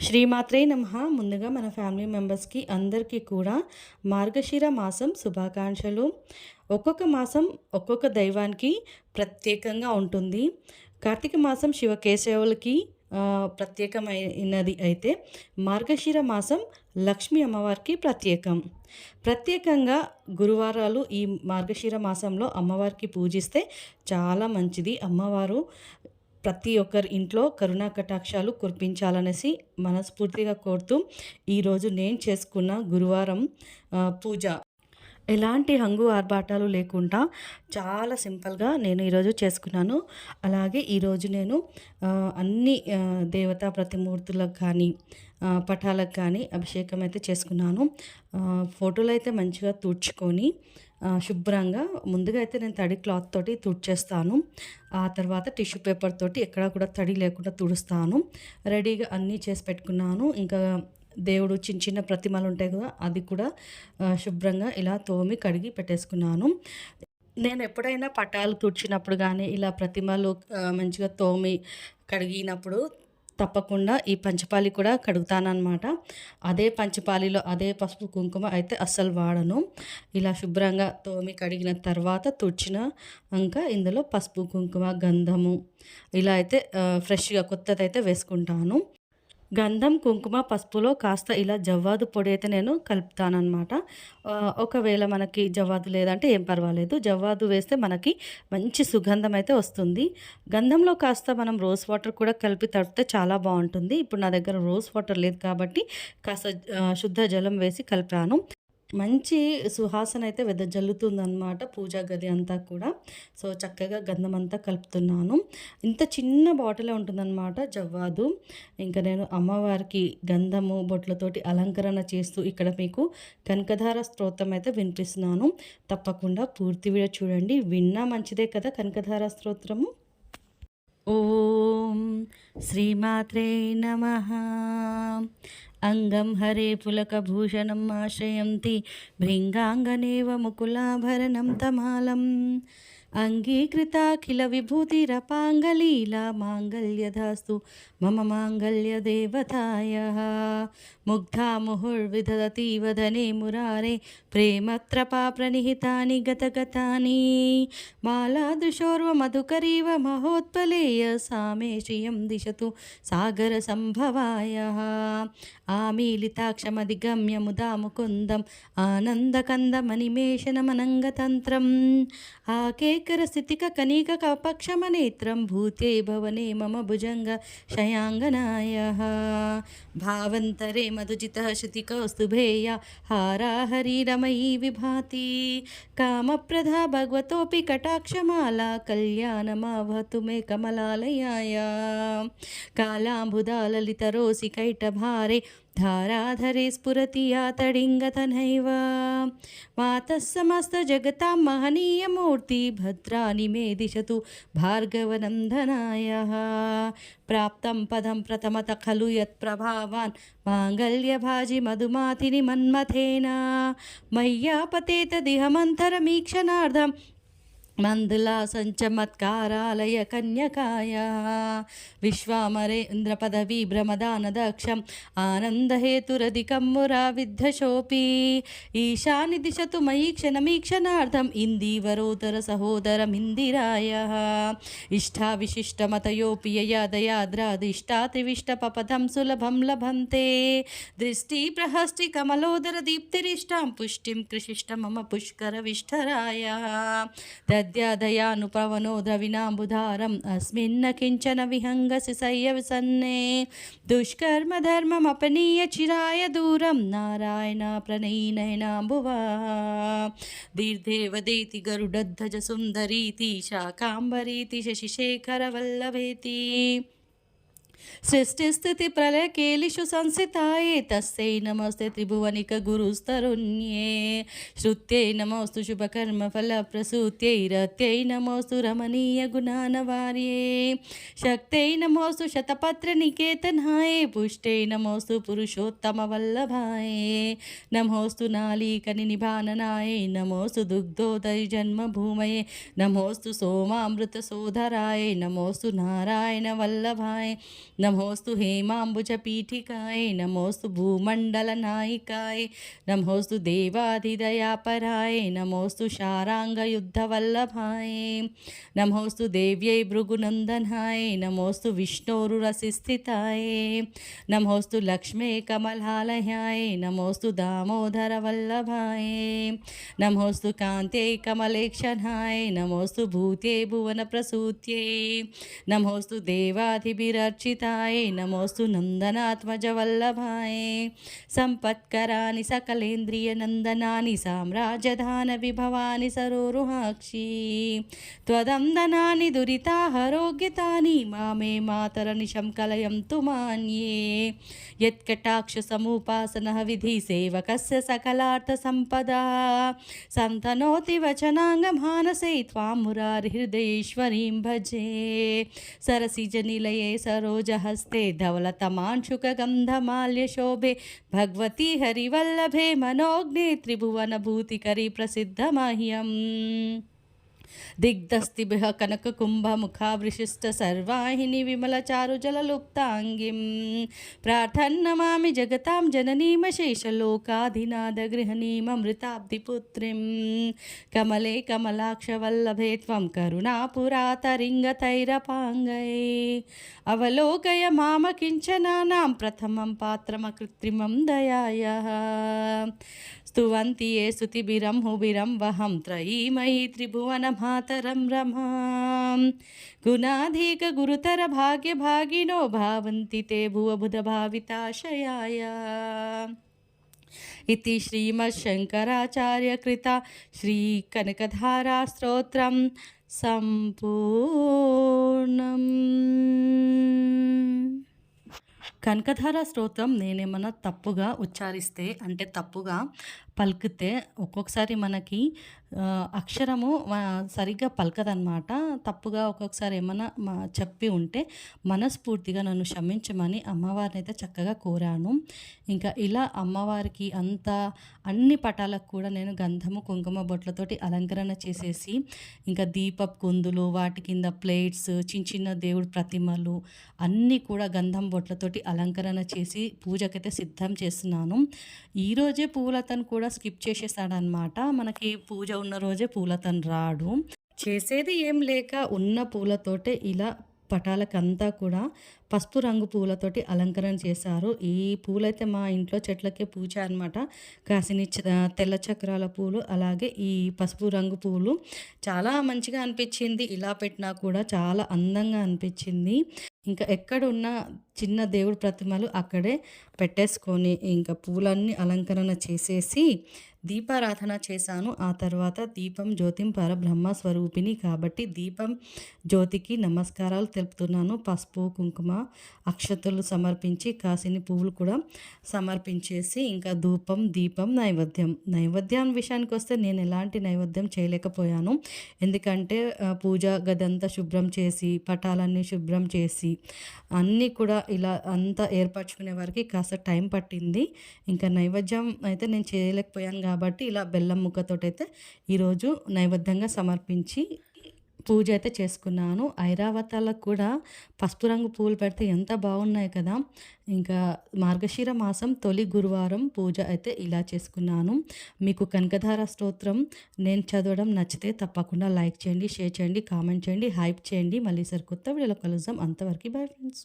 శ్రీమాత్రే నమ. ముందుగా మన ఫ్యామిలీ మెంబర్స్కి అందరికీ కూడా మార్గశిర మాసం శుభాకాంక్షలు. ఒక్కొక్క మాసం ఒక్కొక్క దైవానికి ప్రత్యేకంగా ఉంటుంది. కార్తీక మాసం శివకేశవులకి ప్రత్యేకమైనది అయితే మార్గశిర మాసం లక్ష్మీ అమ్మవారికి ప్రత్యేకం. ప్రత్యేకంగా గురువారాలు ఈ మార్గశిర మాసంలో అమ్మవారికి పూజిస్తే చాలా మంచిది. అమ్మవారు ప్రతి ఒక్కరి ఇంట్లో కరుణా కటాక్షాలు కురిపించాలనేసి మనస్ఫూర్తిగా కోరుతూ ఈరోజు నేను చేసుకున్న గురువారం పూజ. ఎలాంటి హంగు ఆర్భాటాలు లేకుండా చాలా సింపుల్గా నేను ఈరోజు చేసుకున్నాను. అలాగే ఈరోజు నేను అన్ని దేవతా ప్రతిమూర్తులకు కానీ పటాలకు కానీ అభిషేకం అయితే చేసుకున్నాను. ఫోటోలు అయితే మంచిగా తుడుచుకొని శుభ్రంగా ముందుగా అయితే నేను తడి క్లాత్ తోటి తుడిచేస్తాను. ఆ తర్వాత టిష్యూ పేపర్ తోటి ఎక్కడా కూడా తడి లేకుండా తుడుస్తాను. రెడీగా అన్నీ చేసి పెట్టుకున్నాను. ఇంకా దేవుడు చిన్న చిన్న ప్రతిమలు ఉంటాయి కదా అది కూడా శుభ్రంగా ఇలా తోమి కడిగి పెట్టేసుకున్నాను. నేను ఎప్పుడైనా పటాలు తుడిచినప్పుడు కానీ ఇలా ప్రతిమలు మంచిగా తోమి కడిగినప్పుడు తప్పకుండా ఈ పంచపాలి కూడా కడుగుతానమాట అదే పంచపాలిలో అదే పసుపు కుంకుమ అయితే అస్సలు వాడను. ఇలా శుభ్రంగా తోమి కడిగిన తర్వాత తుడిచిన ఇంకా ఇందులో పసుపు కుంకుమ గంధము ఇలా అయితే ఫ్రెష్గా కొత్తది అయితే వేసుకుంటాను. గంధం కుంకుమ పసుపులో కాస్త ఇలా జవ్వాదు పొడి అయితే నేను కలుపుతానమాట ఒకవేళ మనకి జవ్వాదు లేదంటే ఏం పర్వాలేదు. జవ్వాదు వేస్తే మనకి మంచి సుగంధం అయితే వస్తుంది. గంధంలో కాస్త మనం రోజ్ వాటర్ కూడా కలిపి తడిపితే చాలా బాగుంటుంది. ఇప్పుడు నా దగ్గర రోజ్ వాటర్ లేదు కాబట్టి కాస్త శుద్ధ జలం వేసి కలిపాను మంచి సుహాసన అయితే వెదజల్లుతుందన్నమాట పూజా గది అంతా కూడా. సో చక్కగా గంధం అంతా కలుపుతున్నాను. ఇంత చిన్న బాటిలే ఉంటుందన్నమాట జవ్వాదు. ఇంకా నేను అమ్మవారికి గంధము బొట్లతోటి అలంకరణ చేస్తూ ఇక్కడ మీకు కనకధార స్తోత్రం అయితే వినిపిస్తున్నాను. తప్పకుండా పూర్తి వీడియో చూడండి. విన్నా మంచిదే కదా కనకధార స్తోత్రము? ఓం శ్రీమాత్రే నమ. అంగం హరే పులకభూషణం ఆశ్రయంతి భృంగాంగనేవ ముకులాభరణం తమాలం. అంగీకృతాఖిల విభూతిరపాంగలీలా మాంగళ్యధాస్తు మమ మాంగళ్యదేవతాయ ముగ్ధా ముహుర్విదధతి మురారే ప్రేమత్రపా ప్రనిహితాని గతగతాని. మాలాదృశోర్వమధుకరీవ మహోత్పలేయ సామే శ్రియం దిశతు సాగర సంభవాయ ఆమీలితాక్షమధిగమ్య ముదా ముకుందం ఆనందకందమనిమేషనమనంగతంత్రం. ఆకే స్థితిక కనీక కపక్షమనేత్రం భూతే భవనే మమ భుజంగ శయాంగనాయ. భావంతరే మధుజిత శృతికౌస్తుభేయ హారా హరిరమయీ విభాతి. కామప్రదా భగవతోపి కటాక్షమాలా కళ్యాణమావతు మే కమలాలయాయ. కాలాంబుదా धाराधरे स्फुति या तडिङ्गतनैव। मातः महनीय मूर्ति भद्रा मे दिशत भार्गवनन्दनायः। प्राप्तं पदम प्रथमत खलु यत्प्रभावान् माङ्गल्यभाजि मधुमातिनि मन्मथेन। मय्यापते तदिहमन्तरमीक्षणार्थं సంచమత్కారాలయ కన్యకాయ. విశ్వామరేంద్ర పదవీ భ్రమదానదక్షం ఆనందహేతురధికం మురా విద్ధశోపి. ఈశాని దిశతు మయీ క్షణమీక్షణార్థం ఇందీవరోదర సహోదరమిందిరాయ ఇష్టా విశిష్టమతయోపి యయా దయాద్రాదిష్టా త్రివిష్టపపథం సులభం లభంతే. దృష్టి ప్రహస్టి కమలోదర దీప్తిరిష్టాం ద్రవిణాంబుధారం అస్మిన్న కించన విహంగసి సయ్య విసన్నే దుష్కర్మ ధర్మమపనీయ చిరాయ దూరం. నారాయణ ప్రణయీనయనాంబువా దీర్ధేవదేతి గరుడధ్వజ సుందరీతి. శాకాంబరీతి శశిశేఖర వల్లభేతి సృష్టిస్థితి ప్రళయకేలిషు సంస్థితాయే తస్సై నమస్తే త్రిభువనిక గురుస్తరుణ్యే. శ్రుత్యై నమోస్తు శుభకర్మ ఫల ప్రసూత్యై రత్యై నమోస్తు రమణీయ గుణానవార్యే. శక్తై నమోస్తు శతపత్ర నికేతనాయే పుష్టై నమోస్తు పురుషోత్తమ వల్లభాయే. నమోస్తు నాళీకని నిభాననాయే నమోస్తు దుగ్ధోదయ జన్మభూమయే. నమోస్తు సోమామృత సోధరాయ నమోస్తు నారాయణ వల్లభాయ. భూమండలనాయికాయ నమోస్తు దేవాధిదయాపరాయ నమోస్తు శారాంగయుద్ధవల్లభాయ నమోస్తు దేవ్యై భృగునందనాయ నమోస్తు విష్ణోరురసిస్థితాయ నమోస్తు లక్ష్మే కమలాలయాయ నమోస్తు దామోదరవల్లభాయ నమోస్తు కాంత్యై కమలేక్షణాయ నమోస్తు భూతే భువనప్రసూత్యై నమోస్తు దేవాధిభిరర్చితాయ నమోస్తు నందనాత్మజవల్లభాయ సంపత్కరాని वेङ्कटाय संपत्करानि सकलेन्द्रिय नंदनानि साम्राज्यधान विभवानि सरोरुहाक्षी त्वदन्दनानि दुरिताहरोग्यतानि मामे मातरनिशं कलयन्तु मान्ये सकलार्थ संपदा संतनोति वचनांग वचनाङ्गमानसे त्वां मुरारि हृदयेश्वरीं भजे सरसिजनिलये सरोजा सरोजहस्ते धवलतमांशुकगन्धमाल्यशोभे भगवती हरिवल्लभे मनोज्ञे त्रिभुवनभूतिकरी प्रसिद्धमह्यम् దిగ్ధస్తిభ దిగ్ధస్తిభిः కనకకుంభముఖావృశిష్ట సర్వాహిని విమలచారుజలలుప్తాంగిం ప్రార్థన్నమామి జగతాం జననీమశేషలోకాధినాథగృహణీమమృతాబ్ధిపుత్రిం కమలే కమలాక్షవల్లభే త్వం కరుణాపురాతరింగతైరపాంగై అవలోకయ మామ కించనానాం ప్రథమం పాత్రమకృత్రిమం దయాయ स्तुवन्ति ये स्तुतिभिरं हुभिरं वहं त्रयीमयी त्रिभुवनमातरं रमां गुणाधिकगुरुतरभाग्यभागिनो भावन्ति ते भुवबुधभाविताशयाय इति श्रीमच्छङ्कराचार्यकृता श्रीकनकधारास्तोत्रं सम्पूर्णम्। కనకధార స్తోత్రం నేనేమన్నా తప్పుగా ఉచ్చారిస్తే అంటే తప్పుగా పలికితే ఒక్కొక్కసారి మనకి అక్షరము సరిగ్గా పలకదనమాట తప్పుగా ఒక్కొక్కసారి ఏమన్నా మా చెప్పి ఉంటే మనస్ఫూర్తిగా నన్ను క్షమించమని అమ్మవారిని అయితే చక్కగా కోరాను. ఇంకా ఇలా అమ్మవారికి అంత అన్ని పటాలకు కూడా నేను గంధము కుంకుమ బొట్లతోటి అలంకరణ చేసేసి ఇంకా దీపపు కుందులు వాటి కింద ప్లేట్స్ చిన్న చిన్న దేవుడి ప్రతిమలు అన్నీ కూడా గంధం బొట్లతోటి అలంకరణ చేసి పూజకైతే సిద్ధం చేస్తున్నాను. ఈరోజే పూలతను కూడా స్కిప్ చేసేసాడనమాట మనకి పూజ ఉన్న రోజే పూలతను రాడు. చేసేది ఏం లేక ఉన్న పూలతోటే ఇలా పటాలకంతా కూడా పసుపు రంగు పూలతోటి అలంకరణ చేశారు. ఈ పూలైతే మా ఇంట్లో చెట్లకే పూజ అనమాట కాసిని తెల్ల చక్రాల పూలు అలాగే ఈ పసుపు రంగు పూలు. చాలా మంచిగా అనిపించింది. ఇలా పెట్టినా కూడా చాలా అందంగా అనిపించింది. ఇంకా ఎక్కడున్న చిన్న దేవుడి ప్రతిమలు అక్కడే పెట్టేసుకొని ఇంకా పూలన్నీ అలంకరణ చేసేసి దీపారాధన చేశాను. ఆ తర్వాత దీపం జ్యోతిం పరబ్రహ్మ స్వరూపిణి కాబట్టి దీపం జ్యోతికి నమస్కారాలు తెలుపుతున్నాను. పసుపు కుంకుమ అక్షతలు సమర్పించి కాసిని పువ్వులు కూడా సమర్పించేసి ఇంకా ధూపం దీపం నైవేద్యం. నైవేద్యం విషయానికి వస్తే నేను ఎలాంటి నైవేద్యం చేయలేకపోయాను. ఎందుకంటే పూజ గదంతా శుభ్రం చేసి పటాలన్నీ శుభ్రం చేసి అన్నీ కూడా ఇలా అంతా ఏర్పరచుకునే వారికి కాస్త టైం పట్టింది. ఇంకా నైవేద్యం అయితే నేను చేయలేకపోయాను కాబట్టి ఇలా బెల్లం ముక్కతోటైతే ఈరోజు నైవేద్యంగా సమర్పించి పూజ అయితే చేసుకున్నాను. ఐరావతాలకు కూడా పసుపు రంగు పూలు పెడితే ఎంత బాగున్నాయి కదా. ఇంకా మార్గశిర మాసం తొలి గురువారం పూజ అయితే ఇలా చేసుకున్నాను. మీకు కనకధార స్తోత్రం నేను చదవడం నచ్చితే తప్పకుండా లైక్ చేయండి షేర్ చేయండి కామెంట్ చేయండి హైప్ చేయండి. మళ్ళీ సరి కొత్త వీడియోలో కలుద్దాం. అంతవరకు బై ఫ్రెండ్స్.